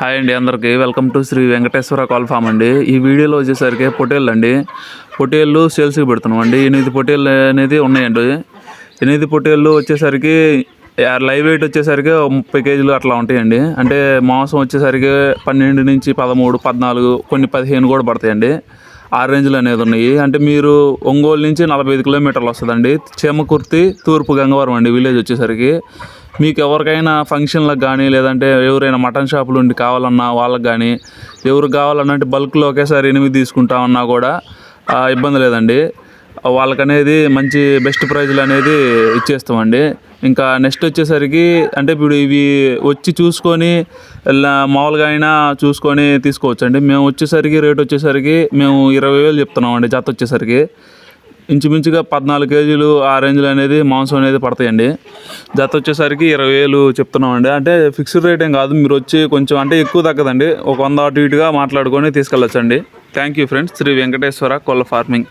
Hi అండి అందరికీ. Welcome to Sri Venkateswara call farm అండి. ఈ వీడియోలో వచ్చేసరికి పొటేళ్ళు అండి. పొటేళ్ళు సేల్స్కి పెడుతున్నాం అండి. ఎనిమిది పొటేళ్ళు అనేది ఉన్నాయండి. ఎనిమిది పొటేళ్ళు వచ్చేసరికి ఆ లైవ్ వెయిట్ వచ్చేసరికి ముప్పై కేజీలు అట్లా ఉంటాయండి. అంటే మాంసం వచ్చేసరికి పన్నెండు నుంచి పదమూడు పద్నాలుగు కొన్ని పదిహేను కూడా పడతాయండి. ఆ రేంజ్లో అనేది ఉన్నాయి. అంటే మీరు ఒంగోలు నుంచి నలభై ఐదు కిలోమీటర్లు వస్తుందండి. చేమకుర్తి తూర్పు గంగవరం అండి విలేజ్ వచ్చేసరికి. మీకు ఎవరికైనా ఫంక్షన్లకు కానీ లేదంటే ఎవరైనా మటన్ షాపులు ఉండి కావాలన్నా వాళ్ళకి కానీ ఎవరు కావాలన్నా అంటే బల్క్లో ఒకేసారి ఎనిమిది తీసుకుంటామన్నా కూడా ఇబ్బంది లేదండి. వాళ్ళకనేది మంచి బెస్ట్ ప్రైజ్లు అనేది ఇచ్చేస్తామండి. ఇంకా నెక్స్ట్ వచ్చేసరికి అంటే ఇప్పుడు ఇవి వచ్చి చూసుకొని మామూలుగా అయినా చూసుకొని తీసుకోవచ్చు. అండి మేము వచ్చేసరికి రేట్ వచ్చేసరికి మేము ఇరవై వేలు చెప్తున్నామండి జత వచ్చేసరికి. ఇంచుమించుగా పద్నాలుగు కేజీలు ఆ రేంజ్లో అనేది మాంసం అనేది పడతాయండి. జత వచ్చేసరికి ఇరవై వేలు చెప్తున్నామండి అంటే ఫిక్స్డ్ రేట్ ఏం కాదు మీరు వచ్చి కొంచెం అంటే ఎక్కువ తగ్గదండి. ఒక వంద అటు ఇటుగా మాట్లాడుకొని తీసుకెళ్ళొచ్చండి. Thank you friends. Sri Venkateswara Kolla farming.